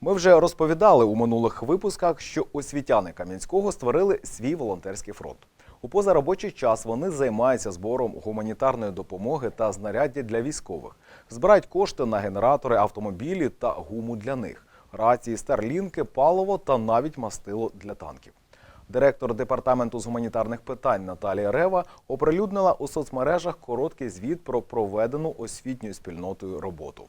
Ми вже розповідали у минулих випусках, що освітяни Кам'янського створили свій волонтерський фронт. У позаробочий час вони займаються збором гуманітарної допомоги та знаряддя для військових, збирають кошти на генератори, автомобілі та гуму для них, рації, старлінки, паливо та навіть мастило для танків. Директор департаменту з гуманітарних питань Наталія Рева оприлюднила у соцмережах короткий звіт про проведену освітньою спільнотою роботу.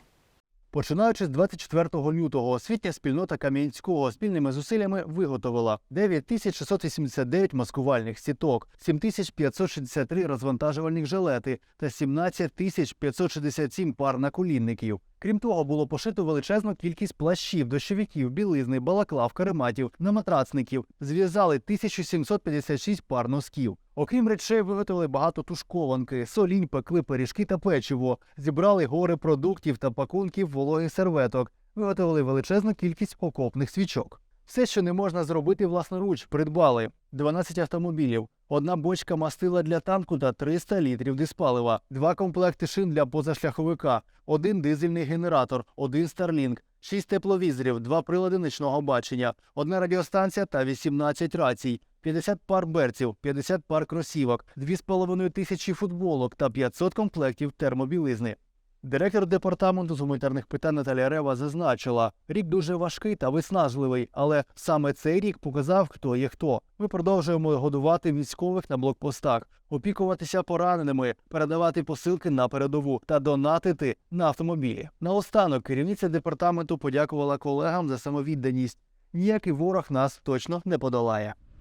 Починаючи з 24 лютого, освітня спільнота Кам'янського спільними зусиллями виготовила 9689 маскувальних сіток, 7563 розвантажувальних жилети та 17567 пар наколінників. Крім того, було пошито величезну кількість плащів, дощовиків, білизни, балаклав, карематів, наматрацників. Зв'язали 1756 пар носків. Окрім речей, виготовили багато тушкованки, солінь, пекли пиріжки та печиво. Зібрали гори продуктів та пакунків вологих серветок. Виготовили величезну кількість окопних свічок. Все, що не можна зробити власноруч, придбали 12 автомобілів, одна бочка мастила для танку та 300 літрів диспалива, два комплекти шин для позашляховика, один дизельний генератор, один Starlink, 6 тепловізорів, два прилади нічного бачення, одна радіостанція та 18 рацій, 50 пар берців, 50 пар кросівок, 2,5 тисячі футболок та 500 комплектів термобілизни. Директор департаменту з гуманітарних питань Наталія Рева зазначила, рік дуже важкий та виснажливий, але саме цей рік показав, хто є хто. Ми продовжуємо годувати військових на блокпостах, опікуватися пораненими, передавати посилки на передову та донатити на автомобілі. Наостанок керівниця департаменту подякувала колегам за самовідданість. Ніякий ворог нас точно не подолає.